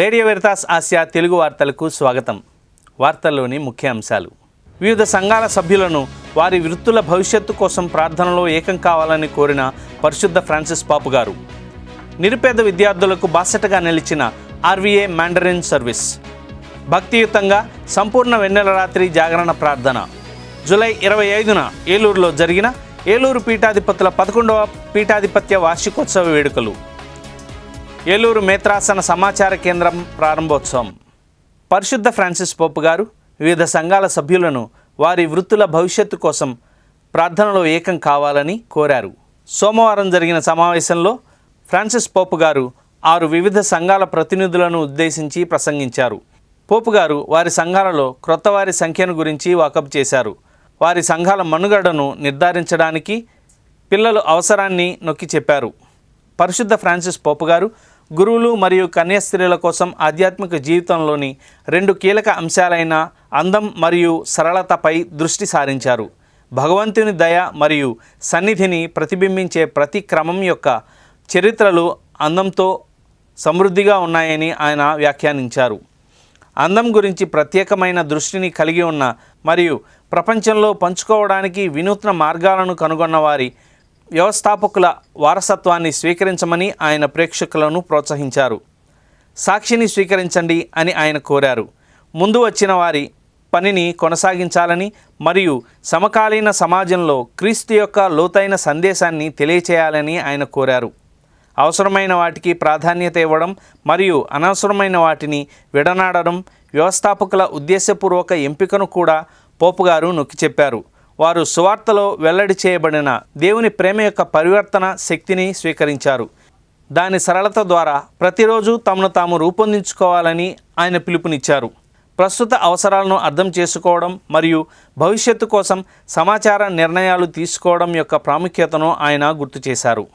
Radio Veritas Asia Telugu వార్తలకు స్వాగతం. వార్తల్లోని ముఖ్య అంశాలు. వివిధ సంఘాల సభ్యులను వారి వృత్తుల భవిష్యత్తు కోసం ప్రార్థనలో ఏకం కావాలని కోరిన పరిశుద్ధ ఫ్రాన్సిస్ పాపు గారు. నిరుపేద విద్యార్థులకు బాసటగా నిలిచిన ఆర్వీఏ మ్యాండరిన్ సర్వీస్. భక్తియుతంగా సంపూర్ణ వెన్నెల రాత్రి జాగరణ ప్రార్థన. జూలై ఇరవై ఐదున ఏలూరులో జరిగిన ఏలూరు పీఠాధిపతుల పదకొండవ పీఠాధిపత్య వార్షికోత్సవ వేడుకలు. ఏలూరు మేత్రాసన సమాచార కేంద్రం ప్రారంభోత్సవం. పరిశుద్ధ ఫ్రాన్సిస్ పోపు గారు వివిధ సంఘాల సభ్యులను వారి వృత్తుల భవిష్యత్తు కోసం ప్రార్థనలో ఏకం కావాలని కోరారు. సోమవారం జరిగిన సమావేశంలో ఫ్రాన్సిస్ పోపు గారు ఆరు వివిధ సంఘాల ప్రతినిధులను ఉద్దేశించి ప్రసంగించారు. పోపు గారు వారి సంఘాలలో క్రొత్త వారి సంఖ్యను గురించి వాకప్ చేశారు. వారి సంఘాల మనుగడను నిర్ధారించడానికి పిల్లలు అవసరాన్ని నొక్కి చెప్పారు. పరిశుద్ధ ఫ్రాన్సిస్ పోపు గారు గురువులు మరియు కన్యాస్త్రీల కోసం ఆధ్యాత్మిక జీవితంలోని రెండు కీలక అంశాలైన అందం మరియు సరళతపై దృష్టి సారించారు. భగవంతుని దయ మరియు సన్నిధిని ప్రతిబింబించే ప్రతి క్రమం యొక్క చరిత్రలు అందంతో సమృద్ధిగా ఉన్నాయని ఆయన వ్యాఖ్యానించారు. అందం గురించి ప్రత్యేకమైన దృష్టిని కలిగి ఉన్న మరియు ప్రపంచంలో పంచుకోవడానికి వినూత్న మార్గాలను కనుగొన్న వారి వ్యవస్థాపకుల వారసత్వాన్ని స్వీకరించమని ఆయన ప్రేక్షకులను ప్రోత్సహించారు. సాక్షిని స్వీకరించండి అని ఆయన కోరారు. ముందు వచ్చిన వారి పనిని కొనసాగించాలని మరియు సమకాలీన సమాజంలో క్రీస్తు యొక్క లోతైన సందేశాన్ని తెలియచేయాలని ఆయన కోరారు. అవసరమైన వాటికి ప్రాధాన్యత ఇవ్వడం మరియు అనవసరమైన వాటిని విడనాడడం వ్యవస్థాపకుల ఉద్దేశపూర్వక ఎంపికను కూడా పోపు గారు నొక్కి చెప్పారు. వారు సువార్తలో వెల్లడి చేయబడిన దేవుని ప్రేమ యొక్క పరివర్తన శక్తిని స్వీకరించారు. దాని సరళత ద్వారా ప్రతిరోజు తమను తాము రూపొందించుకోవాలని ఆయన పిలుపునిచ్చారు. ప్రస్తుత అవసరాలను అర్థం చేసుకోవడం మరియు భవిష్యత్తు కోసం సమాచార నిర్ణయాలు తీసుకోవడం యొక్క ప్రాముఖ్యతను ఆయన గుర్తు చేశారు.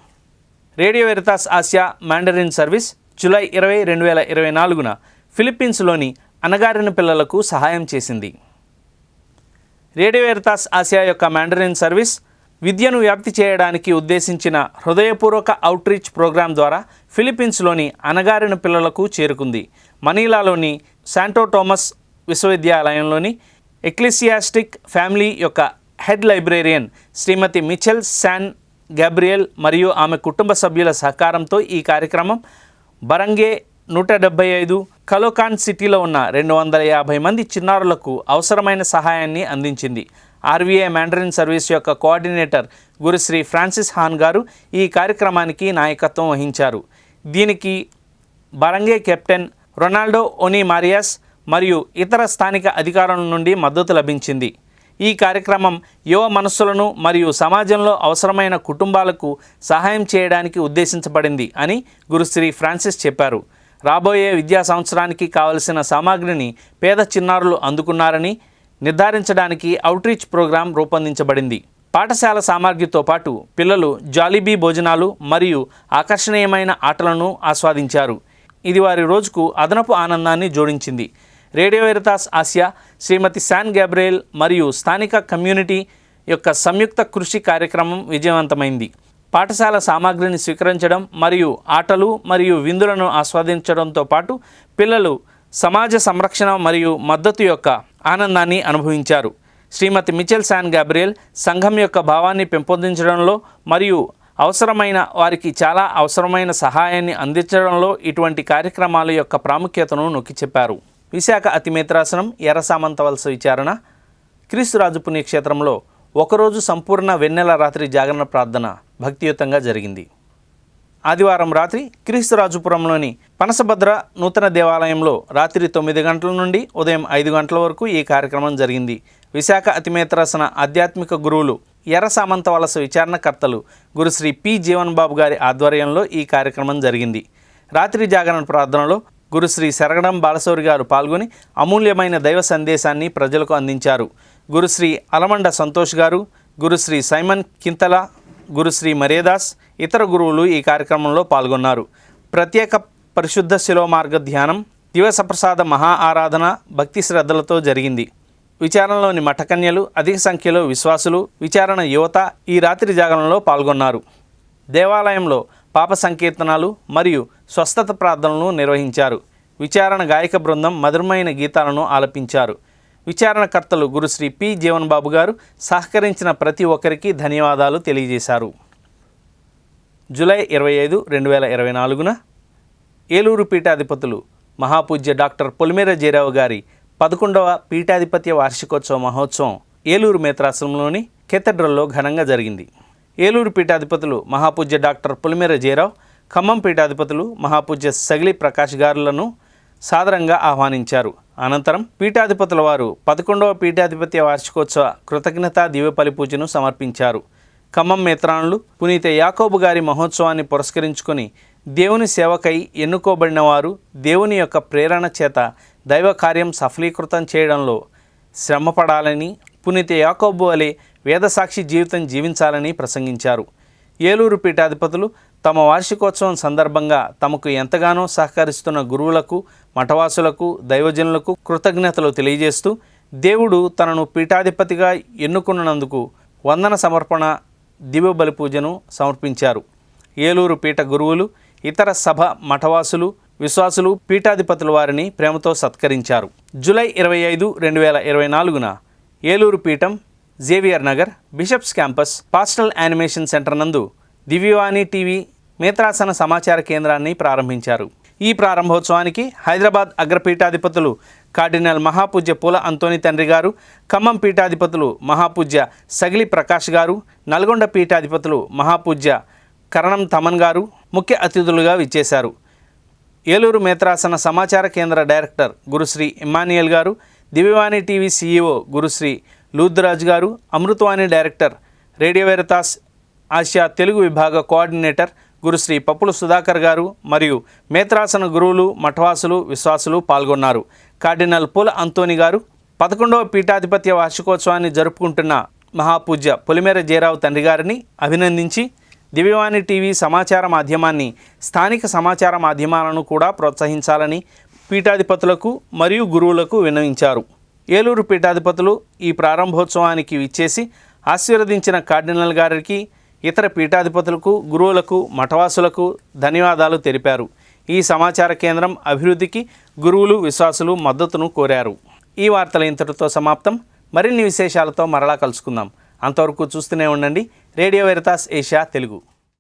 Radio Veritas Asia Mandarin service July ఇరవై రెండు వేల ఇరవై నాలుగున ఫిలిప్పీన్స్లోని అణగారిన పిల్లలకు సహాయం చేసింది. రేడియో వెరితాస్ ఆసియా యొక్క మ్యాండరిన్ సర్వీస్ విద్యను వ్యాప్తి చేయడానికి ఉద్దేశించిన హృదయపూర్వక అవుట్రీచ్ ప్రోగ్రాం ద్వారా ఫిలిప్పీన్స్లోని అణగారిన పిల్లలకు చేరుకుంది. మనీలాలోని శాంటో టోమస్ విశ్వవిద్యాలయంలోని ఎక్లిసియాస్టిక్ ఫ్యామిలీ యొక్క head librarian Shrimati Michelle San Gabriel మరియు ఆమె కుటుంబ సభ్యుల సహకారంతో ఈ కార్యక్రమం బరంగే నూట డెబ్బై ఐదు కలోకాన్ సిటీలో ఉన్న రెండు వందల యాభై మంది చిన్నారులకు అవసరమైన సహాయాన్ని అందించింది. ఆర్వీఐ మ్యాండరిన్ సర్వీస్ యొక్క coordinator Gurushri Francis Han garu ఈ కార్యక్రమానికి నాయకత్వం వహించారు. దీనికి బరంగే కెప్టెన్ రొనాల్డో ఒనీ మారియాస్ మరియు ఇతర స్థానిక అధికారుల నుండి మద్దతు లభించింది. ఈ కార్యక్రమం యువ మనస్సులను మరియు సమాజంలో అవసరమైన కుటుంబాలకు సహాయం చేయడానికి ఉద్దేశించబడింది అని గురుశ్రీ ఫ్రాన్సిస్ చెప్పారు. రాబోయే విద్యా సంవత్సరానికి కావలసిన సామాగ్రిని పేద చిన్నారులు అందుకున్నారని నిర్ధారించడానికి అవుట్రీచ్ ప్రోగ్రాం రూపొందించబడింది. పాఠశాల సామాగ్రితో పాటు పిల్లలు జాలీబీ భోజనాలు మరియు ఆకర్షణీయమైన ఆటలను ఆస్వాదించారు. ఇది వారి రోజుకు అదనపు ఆనందాన్ని జోడించింది. Radio Veritas Asia Shrimati San Gabriel మరియు స్థానిక కమ్యూనిటీ యొక్క సంయుక్త కృషి కార్యక్రమం విజయవంతమైంది. పాఠశాల సామాగ్రిని స్వీకరించడం మరియు ఆటలు మరియు విందులను ఆస్వాదించడంతో పాటు పిల్లలు సమాజ సంరక్షణ మరియు మద్దతు యొక్క ఆనందాన్ని అనుభవించారు. శ్రీమతి మిచెల్ శాన్ గాబ్రియల్ సంఘం యొక్క భావాన్ని పెంపొందించడంలో మరియు అవసరమైన వారికి చాలా అవసరమైన సహాయాన్ని అందించడంలో ఇటువంటి కార్యక్రమాల యొక్క ప్రాముఖ్యతను నొక్కి చెప్పారు. విశాఖ అతిమేత్రాసనం ఎర్రసామంత వలస విచారణ క్రీస్తురాజు పుణ్యక్షేత్రంలో ఒకరోజు సంపూర్ణ వెన్నెల రాత్రి జాగరణ ప్రార్థన భక్తియుతంగా జరిగింది. ఆదివారం రాత్రి క్రీస్తురాజుపురంలోని పనసభద్ర నూతన దేవాలయంలో రాత్రి తొమ్మిది గంటల నుండి ఉదయం ఐదు గంటల వరకు ఈ కార్యక్రమం జరిగింది. విశాఖ అతిమేత్రాసన ఆధ్యాత్మిక గురువులు ఎర్ర సామంత వలస విచారణకర్తలు గురుశ్రీ పి జీవన్ బాబు గారి ఆధ్వర్యంలో ఈ కార్యక్రమం జరిగింది. రాత్రి జాగరణ ప్రార్థనలో గురుశ్రీ శరగడం బాలసౌరి గారు పాల్గొని అమూల్యమైన దైవ సందేశాన్ని ప్రజలకు అందించారు. గురుశ్రీ అలమండ సంతోష్ గారు గురుశ్రీ సైమన్ కింతల గురుశ్రీ మరేదాస్ ఇతర గురువులు ఈ కార్యక్రమంలో పాల్గొన్నారు. ప్రత్యేక పరిశుద్ధ శిలో మార్గ ధ్యానం దివసప్రసాద మహా ఆరాధన భక్తి శ్రద్ధలతో జరిగింది. విచారణలోని మఠకన్యలు అధిక సంఖ్యలో విశ్వాసులు విచారణ యువత ఈ రాత్రి జాగరణలో పాల్గొన్నారు. దేవాలయంలో పాప సంకీర్తనాలు మరియు స్వస్థత ప్రార్థనలు నిర్వహించారు. విచారణ గాయక బృందం మధురమైన గీతాలను ఆలపించారు. విచారణకర్తలు గురుశ్రీ పి. జీవన్ బాబు గారు సహకరించిన ప్రతి ఒక్కరికి ధన్యవాదాలు తెలియజేశారు. జూలై ఇరవై ఐదు రెండు వేల ఇరవై నాలుగున ఏలూరు పీఠాధిపతులు మహాపూజ్య డాక్టర్ పొలిమేర జయరావు గారి పదకొండవ పీఠాధిపత్య వార్షికోత్సవ మహోత్సవం ఏలూరు మేత్రాశ్రమంలోని కెథడ్రల్లో ఘనంగా జరిగింది. ఏలూరు పీఠాధిపతులు మహాపూజ్య డాక్టర్ పులిమేర జయరావు ఖమ్మం పీఠాధిపతులు మహాపూజ్య సగిలి ప్రకాష్ గారులను సాదరంగా ఆహ్వానించారు. అనంతరం పీఠాధిపతుల వారు పదకొండవ పీఠాధిపత్య వార్షికోత్సవ కృతజ్ఞతా దివ్యపలి పూజను సమర్పించారు. ఖమ్మం మేత్రానులు పునీత యాకోబు గారి మహోత్సవాన్ని పురస్కరించుకొని దేవుని సేవకై ఎన్నుకోబడిన వారు దేవుని యొక్క ప్రేరణ చేత దైవ కార్యం సఫలీకృతం చేయడంలో శ్రమపడాలని పునీత యాకోబు వలె వేదసాక్షి జీవితం జీవించాలని ప్రసంగించారు. ఏలూరు పీఠాధిపతులు తమ వార్షికోత్సవం సందర్భంగా తమకు ఎంతగానో సహకరిస్తున్న గురువులకు మఠవాసులకు దైవజనులకు కృతజ్ఞతలు తెలియజేస్తూ దేవుడు తనను పీఠాధిపతిగా ఎన్నుకున్నందుకు వందన సమర్పణ దివ్య బలి పూజను సమర్పించారు. ఏలూరు పీఠ గురువులు ఇతర సభ మఠవాసులు విశ్వాసులు పీఠాధిపతుల వారిని ప్రేమతో సత్కరించారు. జూలై ఇరవై ఐదు రెండు వేల ఇరవై నాలుగున ఏలూరు పీఠం Xavier Nagar bishops campus pastoral animation centre నందు దివ్యవాణి టీవీ మేత్రాసన సమాచార కేంద్రాన్ని ప్రారంభించారు. ఈ ప్రారంభోత్సవానికి హైదరాబాద్ అగ్రపీఠాధిపతులు కార్డినల్ మహాపూజ్య పూల అంతోని తండ్రి గారు ఖమ్మం పీఠాధిపతులు మహాపూజ్య సగిలి ప్రకాష్ గారు నల్గొండ పీఠాధిపతులు మహాపూజ్య కరణం తమన్ గారు ముఖ్య అతిథులుగా విచ్చేశారు. ఏలూరు మేత్రాసన సమాచార కేంద్ర డైరెక్టర్ గురుశ్రీ ఇమానియల్ గారు దివ్యవాణి TV CEO Gurushri Ludraj garu Amruthavani director radio Veritas Asia Telugu విభాగ కోఆర్డినేటర్ గురుశ్రీ పప్పుల సుధాకర్ గారు మరియు మేత్రాసన గురువులు మఠవాసులు విశ్వాసులు పాల్గొన్నారు. కార్డినల్ పూల అంతోని గారు పదకొండవ పీఠాధిపత్య వార్షికోత్సవాన్ని జరుపుకుంటున్న మహాపూజ్య పొలిమేర జయరావు తండ్రి గారిని అభినందించి దివ్యవాణి టీవీ సమాచార మాధ్యమాన్ని స్థానిక సమాచార మాధ్యమాలను కూడా ప్రోత్సహించాలని పీఠాధిపతులకు మరియు గురువులకు విన్నవించారు. ఏలూరు పీఠాధిపతులు ఈ ప్రారంభోత్సవానికి విచ్చేసి ఆశీర్వదించిన కార్డినల్ గారికి ఇతర పీఠాధిపతులకు గురువులకు మఠవాసులకు ధన్యవాదాలు తెలిపారు. ఈ సమాచార కేంద్రం అభివృద్ధికి గురువులు విశ్వాసులు మద్దతును కోరారు. ఈ వార్తలు ఇంతటితో సమాప్తం. మరిన్ని విశేషాలతో మరలా కలుసుకుందాం. అంతవరకు చూస్తూనే ఉండండి. Radio Veritas Asia Telugu.